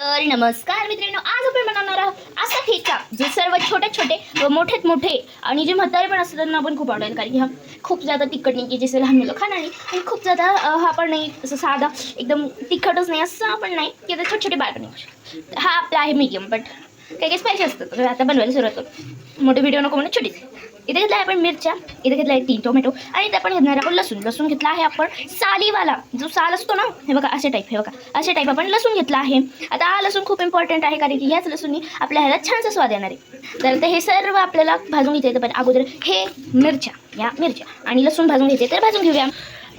तर नमस्कार मित्रांनो आज आपण बनवणार आहोत असा ठेचा जे सर्व छोटे छोटे व मोठेत मोठे आणि जे म्हातारे पण असतात त्यांना पण खूप आवडेल. कारण की हा खूप जादा तिखट नाही की जसे लहान मुलं खाणार नाही. आणि खूप जादा हा पण नाही असं साधा एकदम तिखटच नाही असं पण नाही की आता छोटे छोटे बाळ पण नाही हा आपला आहे मीडियम बट काही काही स्पायसी असतं आता बनवायला सुरुवात करू. मोठे व्हिडिओ नको म्हणून छोटीच. इथे घेतला आहे आपण मिरच्या इथे घेतला आहे तीन टोमॅटो आणि इथे आपण घेणार आपण लसूण. लसूण घेतला आहे आपण सालीवाला. जो साल असतो ना हे बघा असे टाईप हे बघा असे टाईप आपण लसूण घेतला आहे. आता हा लसूण खूप इम्पॉर्टंट आहे कारण की ह्याच लसूणनी आपल्या ह्याला छानसा स्वाद येणार आहे. तर हे सर्व आपल्याला भाजून घेता येतं पण अगोदर हे मिरच्या या मिरच्या आणि लसूण भाजून घेते तर भाजून घेऊया.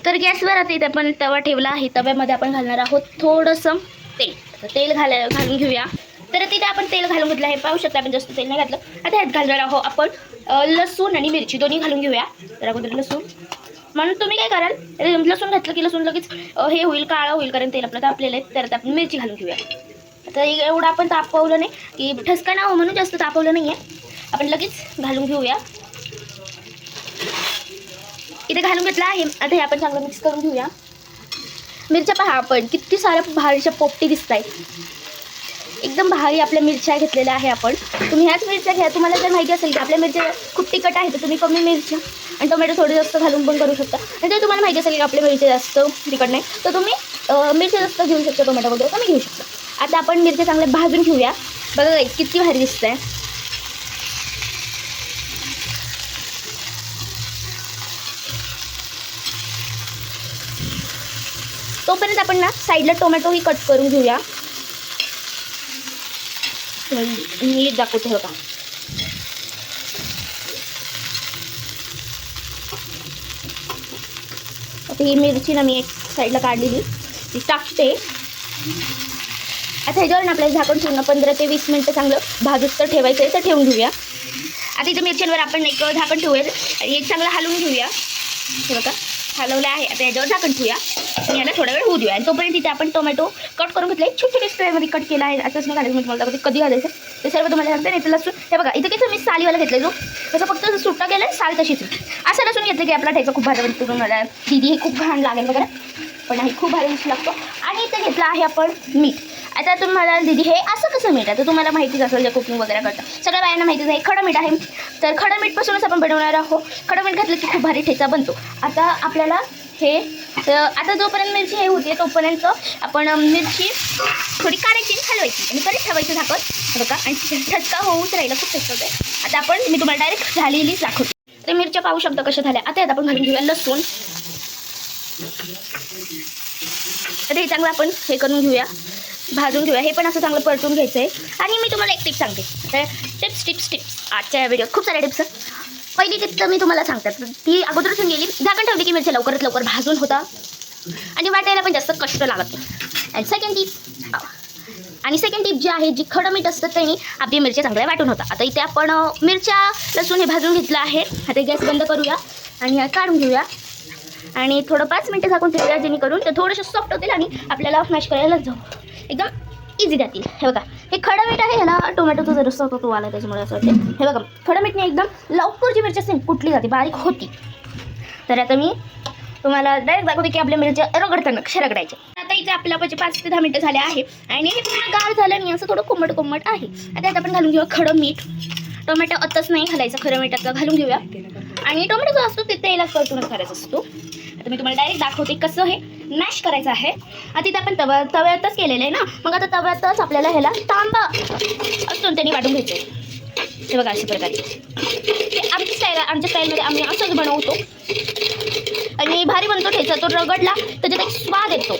तर गॅसवर आता इथे आपण तवा ठेवला आहे. तव्यामध्ये आपण घालणार आहोत थोडंसं तेल. तर तेल घाला घालून घेऊया. तर तिथे आपण तेल घालून घेतलं आहे. पाहू शकता आपण जास्त तेल नाही घातलं. आता ह्यात घालणार आहोत आपण लसूण आणि मिरची दोन्ही घालून घेऊया. तर अगोदर लसूण. म्हणून तुम्ही काय कराल? लसूण घातलं की लसूण लगेच हे होईल काळं होईल कारण तेल आपलं तापलेलं आहे. तर आपण मिरची घालून घेऊया. आता हे एवढं आपण तापवलं नाही की ठसका ना हो म्हणून जास्त तापवलं नाही आहे आपण लगेच घालून घेऊया. इथे घालून घेतलं आहे. आता हे आपण चांगलं मिक्स करून घेऊया. मिरच्या पहा आपण किती साऱ्या भारीच्या पोपटी दिसत आहेत एकदम भारी आपल्या मिरच्या घेतलेल्या आहे आपण. तुम्ही ह्याच मिरच्या घ्या. तुम्हाला जर माहिती असेल की आपल्या मिरच्या खूप तिखट आहे तर तुम्ही कमी मिरच्या आणि टोमॅटो थोडे जास्त घालून पण करू शकता. आणि जर तुम्हाला माहिती असेल की आपल्या मिरच्या जास्त तिखट नाही तर तुम्ही मिरच्या जास्त घेऊ शकता टोमॅटो वगैरे कमी घेऊ शकता. आता आपण मिरच्या चांगल्या भाजून घेऊया बघा किती भारी दिसत आहे तोपर्यंत आपण ना साईडला टोमॅटोही कट करून घेऊया. नीट दाखवते हो का आता ही मिरची ना मी एक साईडला काढलेली. ती टाकते. आता ह्याच्यावर ना आपल्याला झाकण ठेवून पंधरा ते वीस मिनटं चांगलं भाजूच तर ठेवायचं आहे तर ठेवून घेऊया. आता इथं मिरच्यांवर आपण एक झाकण ठेवूया आणि एक चांगलं हलवून घेऊया. बघा. हलवलं आहे. आता याच्यावर झाकण ठेवूया. आणि याला थोडा वेळ होऊ देऊया. आणि तोपर्यंत तिथे आपण टोमॅटो कट करून घेतले. छोटे छोटे स्प्रेमध्ये कट केला आहे. असंच नाही घालायचं मी तुम्हाला दाखवते कधी घालायचं ते सर्व तुम्हाला सांगते. नाही तर लसूण. हे बघा इथं कसं मी सालीवाला घेतलं जो. तसं फक्त सुट्टा गेलं आणि साल तशीच असं लसूण घेतलं की आपला ठेचा खूप भारी करून मला दीदी हे खूप घाण लागेल वगैरे पण हे खूप भारी दिसू लागतो. आणि इथं घेतलं आहे आपण मीठ. आता तुम्हाला दीदी हे असं कसं मीठ तर तुम्हाला माहितीच असेल जे कुकिंग वगैरे करतं सगळ्या बायांना माहितीच आहे खडं मीठ आहे. तर खडं मीठपासूनच आपण बनवणार आहोत. खडं मीठ घातलं की खूप भारी ठेचा बनतो. आता आपल्याला हे तर आता जोपर्यंत मिरची हे होते तोपर्यंत आपण मिरची थोडी काढायची आणि हलवायची. आणि परत ठेवायचं झाकत बघा आणि ठसका होऊच राहिला खूप ठसका होते आता आपण मी तुम्हाला डायरेक्ट झालेलीच दाखवते. तर मिरच्या पाहू शकता कशा झाल्या. आता यात आपण घालून घेऊया लसूण. तर हे चांगलं आपण हे करून घेऊया. भाजून घेऊया. हे पण असं चांगलं परतून घ्यायचं आहे आणि मी तुम्हाला एक टिप सांगते. टिप्स टिप्स टिप्स आजच्या या व्हिडिओत खूप साऱ्या टिप्स पहिली टिप तर मी तुम्हाला सांगतात ती अगोदरच होऊन गेली. झाकण ठेवली की मिरच्या लवकरात लवकर भाजून होता. आणि वाटायला पण जास्त कष्ट लागत नाही. सेकंड टिप आणि सेकंड टिप जी आहे जी खडं मीठ असतं त्यांनी आपली मिरच्या चांगल्या वाटून होता आता इथे आपण मिरच्या लसूण हे भाजून घेतलं आहे. आता गॅस बंद करूया. आणि काढून घेऊया. आणि थोडं पाच मिनटं झाकून ठेवूया जेणेकरून ते थोडंसं सॉफ्ट होतील आणि आपल्याला मॅश करायला जाऊ. एकदम इझी जातील हे बघा हे खडं मीठ आहे ह्याला टोमॅटोचा जर होतो तो आला त्याच्यामुळे असं वाटते हे बघा खडं मीठने एकदम लवकर जी मिरची असते कुठली जाते बारीक होती. तर आता मी तुम्हाला डायरेक्ट दाखवते की आपल्या मिरच्या रगडताना कशा रगडायचे आता इथे आपल्या म्हणजे पाच ते दहा मिनटं झाले आहे आणि हे पूर्ण गार झालं आणि असं थोडं कोंबट कोंबट आहे. आता आपण घालून घेऊया खडं मीठ. टोमॅटो आत्ताच नाही घालायचं खरं मीठाचं घालून घेऊया. आणि टोमॅटो जो असतो ते तेलात परतूनच करायचा असतो. आता मी तुम्हाला डायरेक्ट दाखवते कसं हे मॅश करायचं आहे. आता तिथे आपण तव्या तव्यातच केलेलं आहे ना. मग आता तव्यातच आपल्याला ह्याला तांबा असतो त्यांनी वाटून घ्यायचं. आहे. हे बघा अशा प्रकारे. ते आमच्या स्टाईल आमच्या स्टाईलमध्ये आम्ही असंच बनवतो. आणि भारी बनतो ठेचा तो रगडला त्याच्यात एक स्वाद येतो.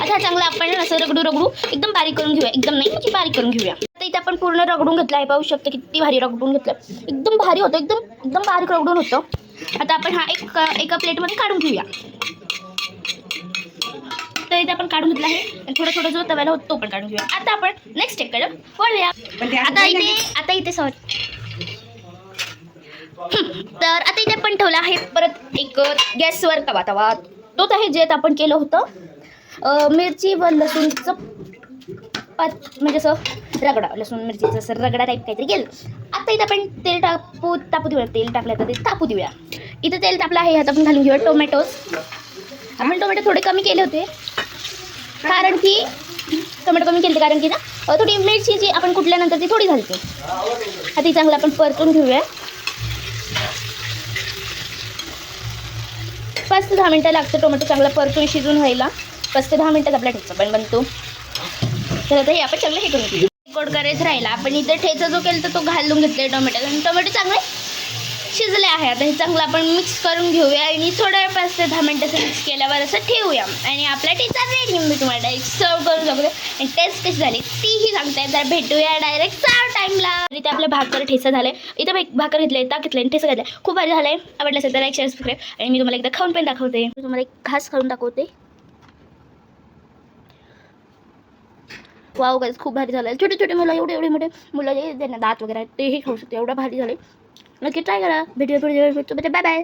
आता चांगला आपण असं रगडू रगडू एकदम बारीक करून घेऊया. एकदम नाही म्हणजे बारीक करून घेऊया. इथे आपण पूर्ण रगडून घेतलं आहे. पाहू शकतो किती भारी रगडून घेतलं. एकदम भारी होतं. एकदम एकदम बारीक रगडून होतं. आता आपण हा एक एका प्लेटमध्ये काढून घेऊया. तर इथे आपण काढून घेतलं आहे. आणि थोडं थोडं जो तव्याला होतो तो पण काढून घेऊया. आता आपण नेक्स्ट स्टेपकडे वळूया. आता इथे आता इथे सॉरी तर आता इथे आपण ठेवलं आहे परत एक गॅसवर तवा तवा. तोच आहे जे आपण केलं होतं. मिरची व लसूणचं पाच म्हणजे असं रगडा लसूण मिरचीचं असं रगडा टाईप काहीतरी गेलं आता इथं आपण तेल टाकू तापू देऊया. तेल टाकलं तर ते तापू देऊया. इथं तेल तापलं आहे ह्यात आपण घालून घेऊया टोमॅटोज. आपण टोमॅटो थोडे कमी केले होते. कारण की टोमॅटो कमी केले कारण की ना थोडी मिरची जी आपण कुठल्यानंतर ती थोडी घालते. आता ती चांगलं आपण परतून घेऊया. पाच ते दहा मिनटं लागतं टोमॅटो चांगला परतून शिजून व्हायला. पाच ते दहा मिनटात आपला ठेचा पण बनतो. तर आता हे आपण चांगलं हे करून घेऊ करायचं राहिला. आपण इथं ठेचा जो केला तर तो घालून घेतला टोमॅटो आणि टोमॅटो चांगले शिजले आहे. आता हे चांगलं आपण मिक्स करून घेऊया आणि थोड्या वेळ पाच ते दहा मिनटं मिक्स केल्यावर असं ठेवूया. आणि आपला ठेचा रेडी मी तुम्हाला डायरेक्ट सर्व करू शकतो आणि टेस्ट कशी झाली तीही सांगते. तर भेटूया डायरेक्ट चार टाईमला इथे आपलं भाकर ठेचा झालं इथं मी भाकर घेतले ताक घेतले आणि ठेचा घेतला खूप भारी झालं आहे आवडलं असेल तर लाईक शेअर सबस्क्राईब आणि मी तुम्हाला एकदा खाऊन पण दाखवते. मी तुम्हाला एक घास खाऊन दाखवते. वाव गाईज खूप भारी झालं. छोटे छोटे मुलं एवढे एवढे मोठे मुलं जे ज्यांना दात वगैरे आहेत तेही खाऊ शकते. एवढं भारी झाले नक्की ट्राय करा. भेटूया पुढे भेटतो बाय बाय